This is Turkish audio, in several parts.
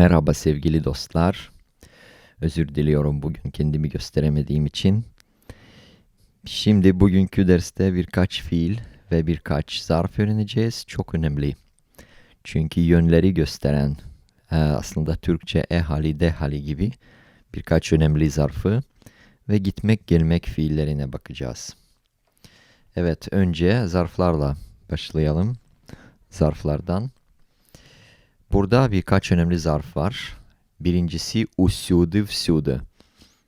Merhaba sevgili dostlar. Özür diliyorum bugün kendimi gösteremediğim için. Şimdi bugünkü derste birkaç fiil ve birkaç zarf öğreneceğiz. Çok önemli. Çünkü yönleri gösteren e, aslında Türkçe e hali, de hali gibi birkaç önemli zarfı ve gitmek gelmek fiillerine bakacağız. Evet önce zarflarla başlayalım. Zarflardan. Burada birkaç önemli zarf var. Birincisi usyudu vsyudu.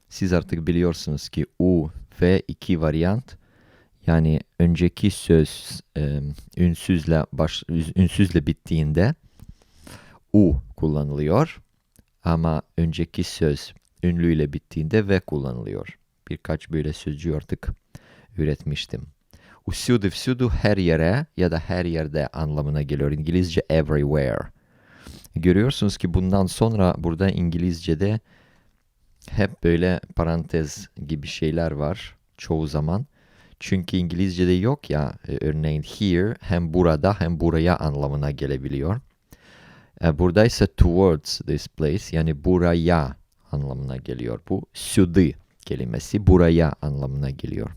Siz artık biliyorsunuz ki u ve iki varyant yani önceki söz e, ünsüzle baş ünsüzle bittiğinde u kullanılıyor ama önceki söz ünlüyle bittiğinde ve kullanılıyor. Birkaç böyle sözcüğü artık üretmiştim. Usyudu vsyudu her yere ya da her yerde anlamına geliyor. İngilizce everywhere. Görüyorsunuz ki bundan sonra burada İngilizce'de hep böyle parantez gibi şeyler var çoğu zaman. Çünkü İngilizce'de yok ya e, örneğin here hem burada hem buraya anlamına gelebiliyor. E, burada ise towards this place yani buraya anlamına geliyor. Bu südü kelimesi buraya anlamına geliyor.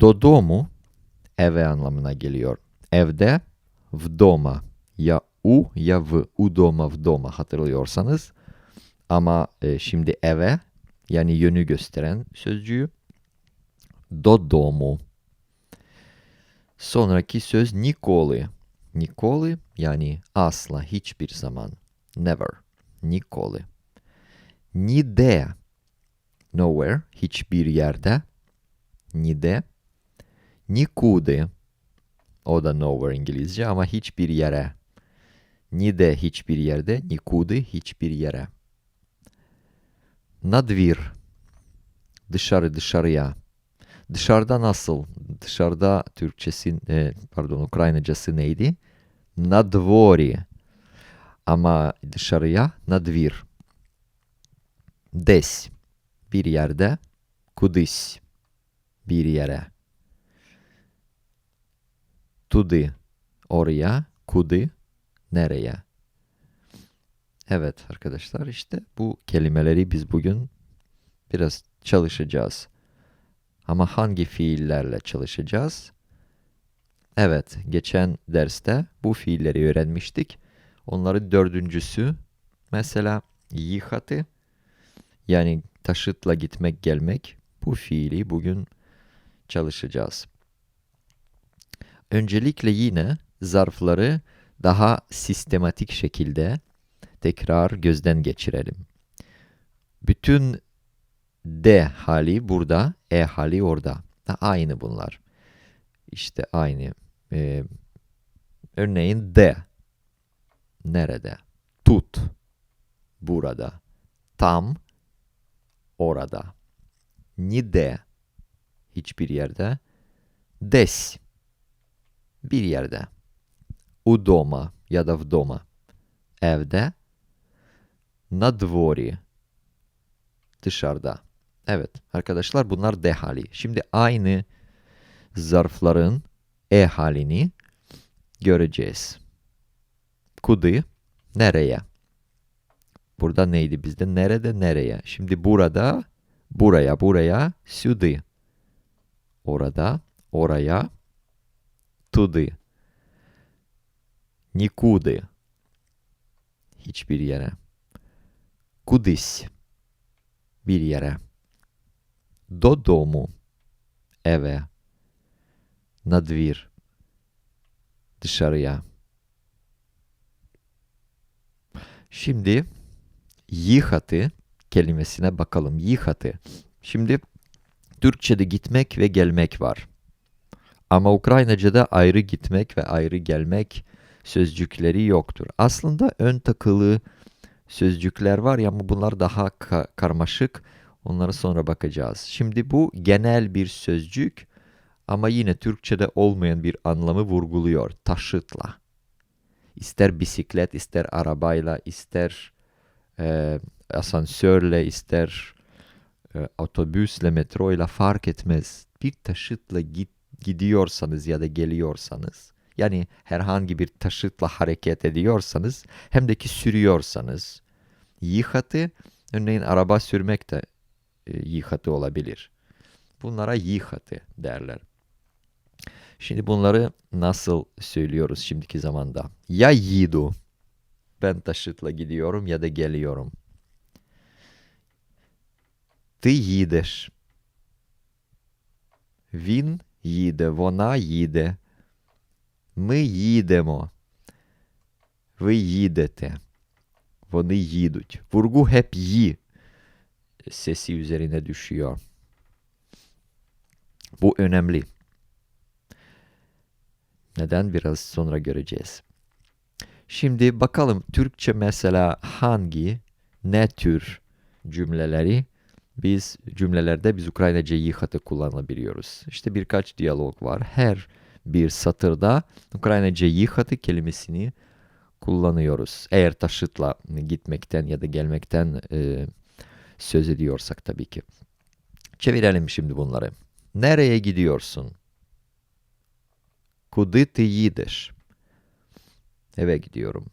Dodomu eve anlamına geliyor. Evde vdoma ya u ya v. Udoma vdoma hatırlıyorsanız. Ama e, şimdi eve yani yönü gösteren sözcüğü dodomu. Sonraki söz nikoli. Nikoli yani asla hiçbir zaman. Never. Nikoli. Nide. Nowhere. Hiçbir yerde. Nide. Nikude. O da nowhere İngilizce ama hiçbir yere. Nide hiçbir yerde. Nikude hiçbir yere. Nadvir. Dışarı dışarıya. Dışarıda nasıl? Dışarıda Türkçesi, e, pardon Ukraynacası neydi? Надворі. Ama dışarıya надвір. Десь. Bir yerde. Кудись. Bir yere. Туди. Oraya. Kuди. Nereye? Evet arkadaşlar işte bu kelimeleri biz bugün biraz çalışacağız. Ama hangi fiillerle çalışacağız? Evet, geçen derste bu fiilleri öğrenmiştik. Onların dördüncüsü mesela yıhatı yani taşıtla gitmek gelmek bu fiili bugün çalışacağız. Öncelikle yine zarfları daha sistematik şekilde tekrar gözden geçirelim. Bütün D hali burada, E hali orada. Aynı bunlar. İşte aynı. Ee, örneğin D. Nerede? Tut. Burada. Tam. Orada. Nide. Hiçbir yerde. Des. Bir yerde Udoma ya da vdoma. Evde. На дворі. Dışarıda. Evet arkadaşlar bunlar D hali. Şimdi aynı zarfların E halini göreceğiz. Kudy, nereye? Burada neydi bizde? Nerede, nereye? Şimdi burada, buraya, buraya, südi. Orada, oraya, туди. Нікуди. Hiçbir yere. Кудись. Bir yere. Додому. Eve. На двір. Dışarıya. Şimdi yıhatı kelimesine bakalım. Yıhatı. Şimdi Türkçe'de gitmek ve gelmek var. Ama Ukraynaca'da ayrı gitmek ve ayrı gelmek sözcükleri yoktur. Aslında ön takılı sözcükler var ya ama bunlar daha ka karmaşık. Onlara sonra bakacağız. Şimdi bu genel bir sözcük ama yine Türkçe'de olmayan bir anlamı vurguluyor. Taşıtla. İster bisiklet, ister arabayla, ister e, asansörle, ister e, otobüsle, metroyla fark etmez. Bir taşıtla git, gidiyorsanız ya da geliyorsanız Yani herhangi bir taşıtla hareket ediyorsanız hem de ki sürüyorsanız yihatı örneğin araba sürmek de e, yihatı olabilir. Bunlara yihatı derler. Şimdi bunları nasıl söylüyoruz şimdiki zamanda? Ya yidu ben taşıtla gidiyorum ya da geliyorum. Ти їдеш. Він їде, вона їде. Ми їдемо. Ви їдете. Вони їдуть. Vurgu hep yi sesi üzerine düşüyor. Bu önemli. Neden biraz sonra göreceğiz. Şimdi bakalım Türkçe mesela hangi, ne tür cümleleri biz cümlelerde biz Ukraynaca yihatı kullanabiliyoruz. İşte birkaç diyalog var. Her bir satırda Ukraynaca yihatı kelimesini kullanıyoruz. Eğer taşıtla gitmekten ya da gelmekten e, söz ediyorsak tabii ki. Çevirelim şimdi bunları. Nereye gidiyorsun? Куди ти їдеш? Eve gidiyorum.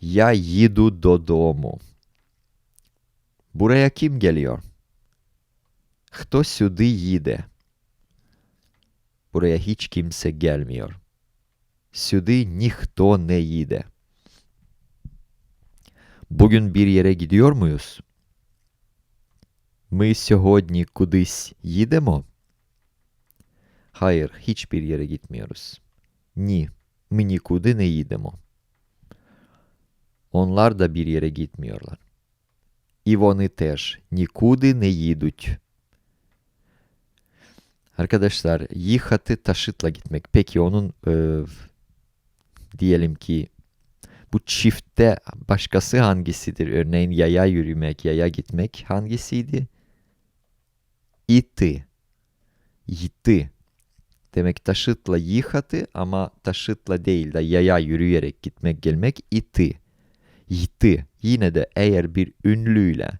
Я їду додому. Buraya kim geliyor? Хто сюди їде? Hiç kimse gelmiyor. Сюди ніхто не їде. Bugün bir yere gidiyor muyuz? Ми сьогодні кудись їдемо? Hiçbir yere gitmiyoruz. Ні, ми нікуди не їдемо. Bir yere gitmiyorlar. І вони теж нікуди не їдуть. Arkadaşlar, yihatı taşıtla gitmek. Peki onun e, diyelim ki bu çiftte başkası hangisidir? Örneğin yaya yürümek, yaya gitmek hangisiydi? İti. Yitti. Demek taşıtla yihatı ama taşıtla değil de yaya yürüyerek gitmek gelmek iti. Yitti. Yine de eğer bir ünlüyle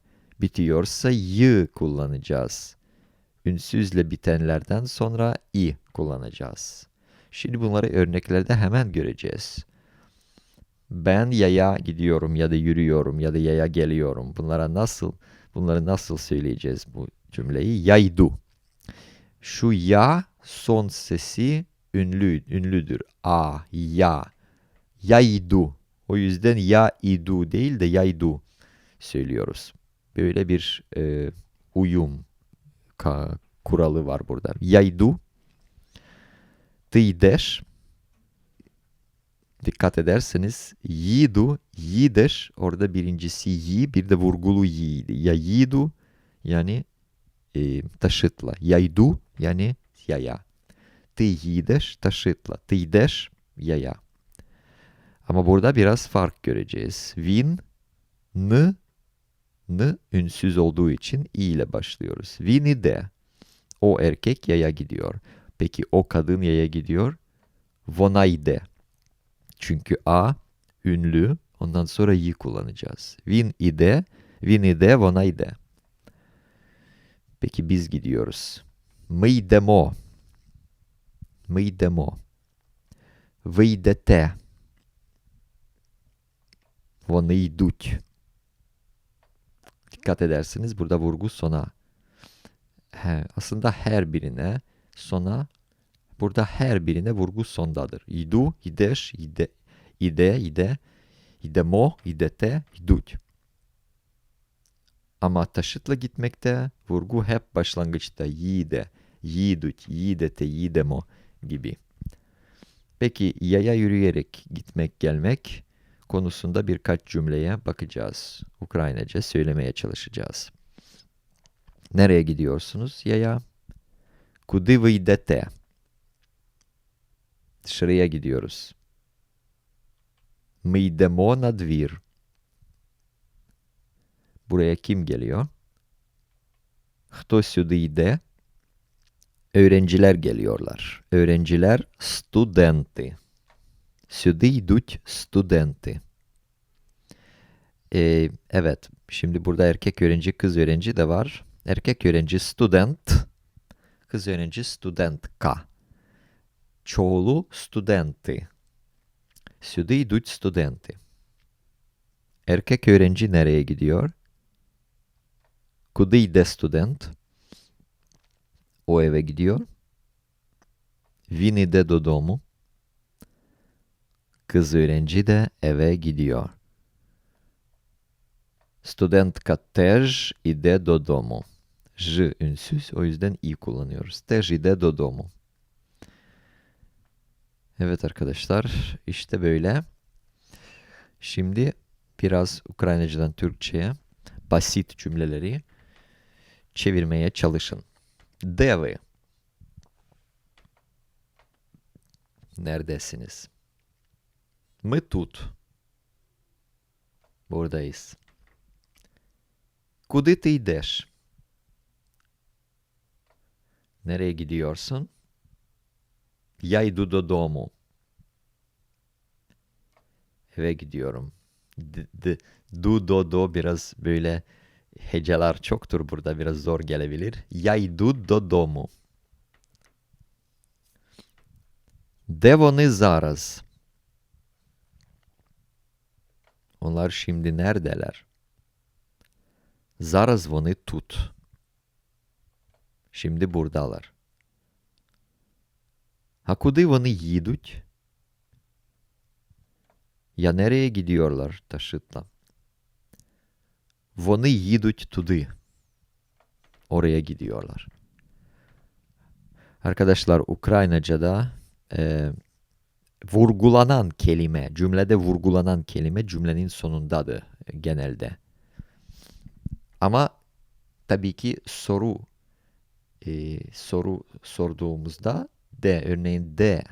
bitiyorsa y kullanacağız. Ünsüzle bitenlerden sonra i kullanacağız. Şimdi bunları örneklerde hemen göreceğiz. Ben yaya gidiyorum ya da yürüyorum ya da yaya geliyorum. Bunlara nasıl bunları nasıl söyleyeceğiz bu cümleyi? Yaydu. Şu ya son sesi ünlü, ünlüdür. A, ya. Yaydu. O yüzden ya idu değil de yaydu söylüyoruz. Böyle bir e, uyum ka, kuralı var burada. Yaydu. Tıydeş. Dikkat ederseniz yidu, yideş. Orada birincisi yi, bir de vurgulu yiydi. Ya yidu yani e, taşıtla. Yaydu yani yaya. Ти їдеш taşıtla. Ти йдеш yaya. Ama burada biraz fark göreceğiz. Vin, n, n ünsüz olduğu için i ile başlıyoruz. Vini de. O erkek yaya gidiyor. Peki o kadın yaya gidiyor. Vonayde. Çünkü a ünlü. Ondan sonra y kullanacağız. Vin ide, vin ide, vonayde. Peki biz gidiyoruz. Ми йдемо. Ми йдемо. Ви йдете. Вони йдуть. Dikkat edersiniz burada vurgu sona. He, aslında her birine sona burada her birine vurgu sondadır. İdu, ideş, ide, ide, ide, idemo, idete, idut. Ama taşıtla gitmekte vurgu hep başlangıçta yide, yidut, yidete, yidemo gibi. Peki yaya yürüyerek gitmek gelmek konusunda birkaç cümleye bakacağız. Ukraynaca söylemeye çalışacağız. Nereye gidiyorsunuz yaya? Куди ви йдете? Dışarıya gidiyoruz. Ми йдемо на двір. Buraya kim geliyor? Хто сюди йде? Öğrenciler geliyorlar. Öğrenciler студенти. Сюди йдуть студенти. Ee, evet, şimdi burada erkek öğrenci, kız öğrenci de var. Erkek öğrenci student, kız öğrenci studentka. çoğulu studenti. Сюди йдуть студенти. Erkek öğrenci nereye gidiyor? Куди йде студент? O eve gidiyor. Він іде додому. Kız öğrenci de eve gidiyor. Studentka też ide dodomu. J ünsüz o yüzden i kullanıyoruz. Też ide dodomu. Evet arkadaşlar işte böyle. Şimdi biraz Ukraynacadan Türkçe'ye basit cümleleri çevirmeye çalışın. Devi. Neredesiniz? Ми тут. Buradayız. Куди ти йдеш? Nereye gidiyorsun? Я йду додому. Eve gidiyorum. D, d, du, do, do biraz böyle heceler çoktur burada biraz zor gelebilir. Я йду додому. Де вони зараз? Onlar şimdi neredeler? Зараз вони тут. Şimdi buradalar. Ha куди вони їдуть? Ya nereye gidiyorlar taşıtla? Вони їдуть туди. Oraya gidiyorlar. Arkadaşlar Ukraynaca'da e, vurgulanan kelime, cümlede vurgulanan kelime cümlenin sonundadır genelde. Ama tabii ki soru e, soru sorduğumuzda de örneğin de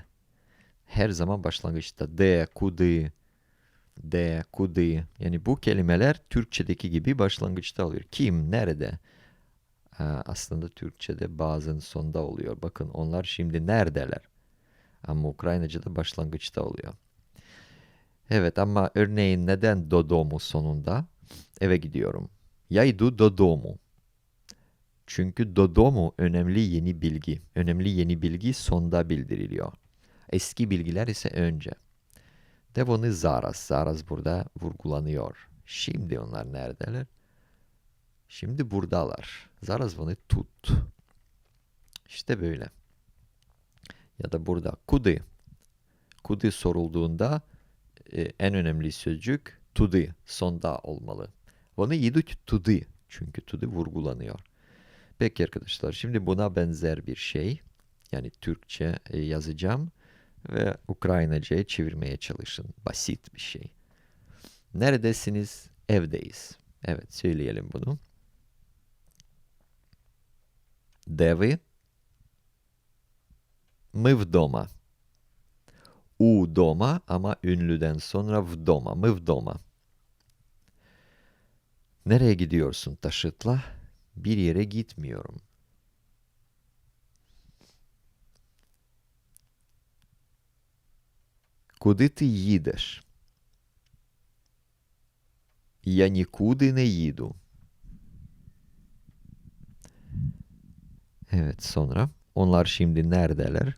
her zaman başlangıçta de, kudy, de, kudy yani bu kelimeler Türkçedeki gibi başlangıçta oluyor. Kim, nerede? Ha, aslında Türkçede bazen sonda oluyor. Bakın onlar şimdi neredeler? Ama Ukraynaca da başlangıçta oluyor. Evet ama örneğin neden dodomu sonunda eve gidiyorum? Ya idu dodomu. Çünkü dodomu önemli yeni bilgi. Önemli yeni bilgi sonda bildiriliyor. Eski bilgiler ise önce. Devonu zaraz. Zaraz burada vurgulanıyor. Şimdi onlar neredeler? Şimdi buradalar. Zaraz bunu tut. İşte böyle ya da burada kudi. Kudi sorulduğunda e, en önemli sözcük tudi sonda olmalı. Bunu yidut tudi çünkü tudi vurgulanıyor. Peki arkadaşlar şimdi buna benzer bir şey yani Türkçe e, yazacağım ve Ukraynaca'ya çevirmeye çalışın. Basit bir şey. Neredesiniz? Evdeyiz. Evet söyleyelim bunu. Devi Ми вдома. У дома ama ünlüden sonra vdoma. Мы вдома. Nereye gidiyorsun taşıtla? Bir yere gitmiyorum. Куди ти їдеш? Я нікуди не їду. Evet sonra onlar şimdi neredeler?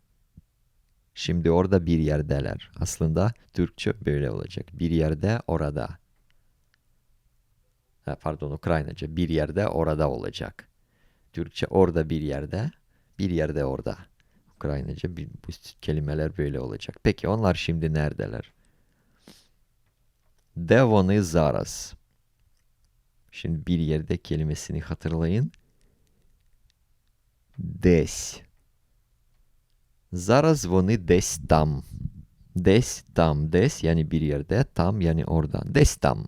Şimdi orada bir yerdeler. Aslında Türkçe böyle olacak. Bir yerde orada. Ha, pardon Ukraynaca bir yerde orada olacak. Türkçe orada bir yerde, bir yerde orada. Ukraynaca bir, bu kelimeler böyle olacak. Peki onlar şimdi neredeler? De вони зараз. Şimdi bir yerde kelimesini hatırlayın. Десь. Зараз вони десь там. Десь там. Десь yani bir yerde. Tam yani orada. Десь там.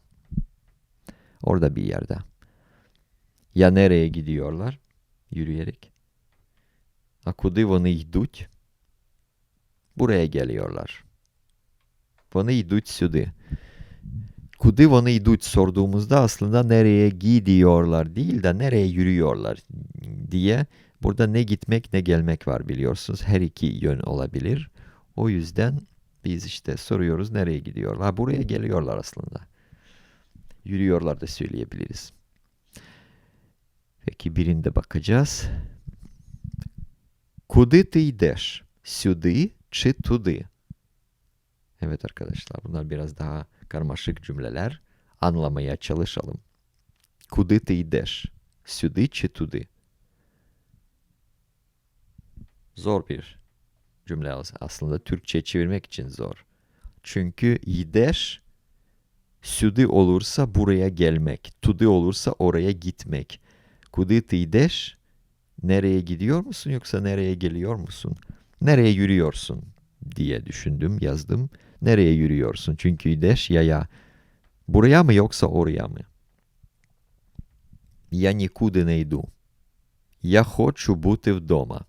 Orada bir yerde. Ya nereye gidiyorlar? Yürüyerek. А куди вони йдуть? Buraya geliyorlar. Вони йдуть сюди. Kudi вони йдуть sorduğumuzda aslında nereye gidiyorlar değil de nereye yürüyorlar diye burada ne gitmek ne gelmek var biliyorsunuz. Her iki yön olabilir. O yüzden biz işte soruyoruz nereye gidiyorlar. Buraya geliyorlar aslında. Yürüyorlar da söyleyebiliriz. Peki birinde bakacağız. Куди ти йдеш? Сюди чи туди? Evet arkadaşlar bunlar biraz daha karmaşık cümleler. Anlamaya çalışalım. Куди ти йдеш? Сюди чи туди? Zor bir cümle as- aslında Türkçe çevirmek için zor. Çünkü yideş südi olursa buraya gelmek, tudi olursa oraya gitmek. Kudi ti yideş nereye gidiyor musun yoksa nereye geliyor musun? Nereye yürüyorsun diye düşündüm, yazdım. Nereye yürüyorsun? Çünkü yideş yaya. Buraya mı yoksa oraya mı? Я нікуди не йду. Я хочу бути вдома.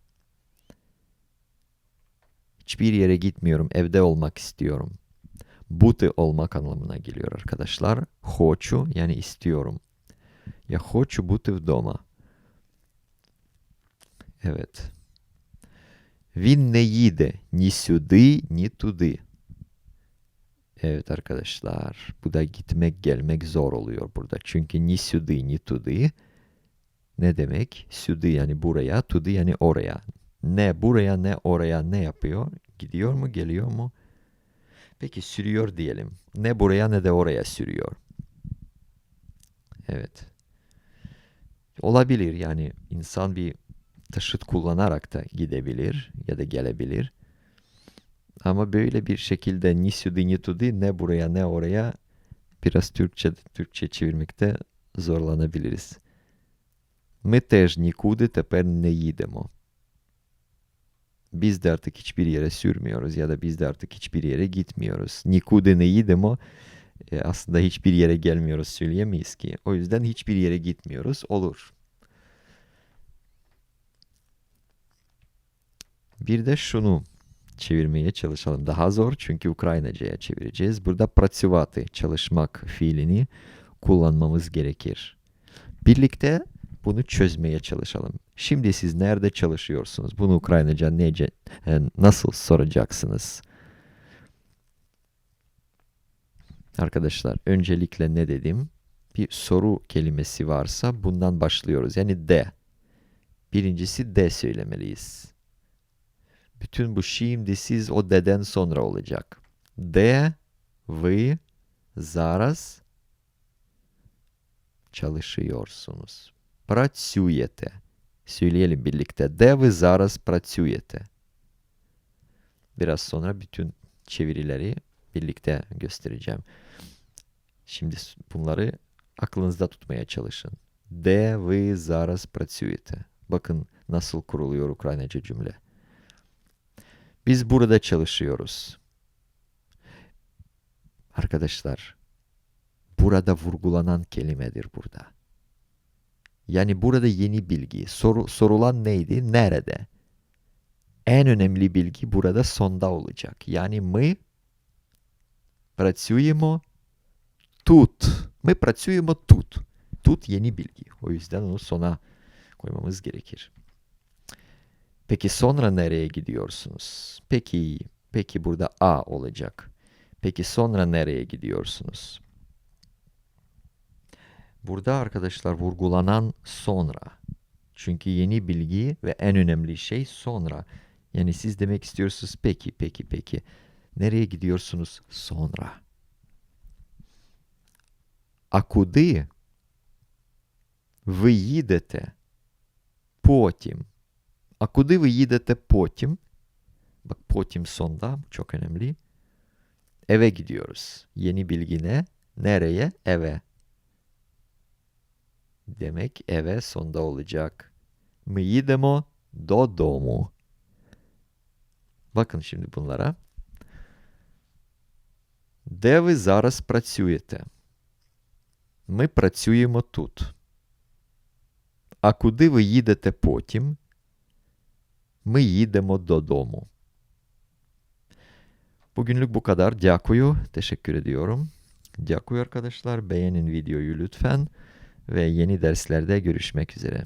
Hiçbir yere gitmiyorum. Evde olmak istiyorum. Bути olmak anlamına geliyor arkadaşlar. Хочу yani istiyorum. Я хочу бути вдома. Evet. Він не їде ні сюди, ні туди. Evet arkadaşlar. Bu da gitmek gelmek zor oluyor burada. Çünkü ni südi ni tudi ne demek? Südi yani buraya, tudi yani oraya. Ne buraya ne oraya ne yapıyor? Gidiyor mu geliyor mu? Peki sürüyor diyelim. Ne buraya ne de oraya sürüyor. Evet. Olabilir yani insan bir taşıt kullanarak da gidebilir ya da gelebilir. Ama böyle bir şekilde ni südi ni tudi ne buraya ne oraya biraz Türkçe Türkçe çevirmekte zorlanabiliriz. Ми теж нікуди тепер не їдемо. Biz de artık hiçbir yere sürmüyoruz ya da biz de artık hiçbir yere gitmiyoruz. Nikude neyidemo e, aslında hiçbir yere gelmiyoruz söyleyemeyiz ki. O yüzden hiçbir yere gitmiyoruz olur. Bir de şunu çevirmeye çalışalım. Daha zor çünkü Ukraynaca'ya çevireceğiz. Burada pratsivatı çalışmak fiilini kullanmamız gerekir. Birlikte bunu çözmeye çalışalım. Şimdi siz nerede çalışıyorsunuz? Bunu Ukraynaca nece, e, nasıl soracaksınız? Arkadaşlar öncelikle ne dedim? Bir soru kelimesi varsa bundan başlıyoruz. Yani de. Birincisi de söylemeliyiz. Bütün bu şimdi siz o deden sonra olacak. De ви зараз çalışıyorsunuz. Працюєте. Söyleyelim birlikte. De ви зараз працюєте. Biraz sonra bütün çevirileri birlikte göstereceğim. Şimdi s- bunları aklınızda tutmaya çalışın. De ви зараз працюєте. Bakın nasıl kuruluyor Ukraynaca cümle. Biz burada çalışıyoruz. Arkadaşlar, burada vurgulanan kelimedir burada. Yani burada yeni bilgi. Soru, sorulan neydi? Nerede? En önemli bilgi burada sonda olacak. Yani ми працюємо тут. Ми працюємо тут. Тут yeni bilgi. O yüzden onu sona koymamız gerekir. Peki sonra nereye gidiyorsunuz? Peki, peki burada A olacak. Peki sonra nereye gidiyorsunuz? Burada arkadaşlar vurgulanan sonra. Çünkü yeni bilgi ve en önemli şey sonra. Yani siz demek istiyorsunuz peki, peki, peki. Nereye gidiyorsunuz sonra? А куди ви їдете потім? А куди ви їдете потім? Bak потім sonda bu çok önemli. Eve gidiyoruz. Yeni bilgi ne? Nereye? Eve. Demek eve sonda olacak. Ми їдемо додому. Bakın şimdi bunlara. Де ви зараз працюєте? Ми працюємо тут. А куди ви їдете потім? Ми їдемо додому. Bugünlük bu kadar. Дякую. Teşekkür ediyorum. Дякую arkadaşlar. Beğenin videoyu lütfen. Ve yeni derslerde görüşmek üzere.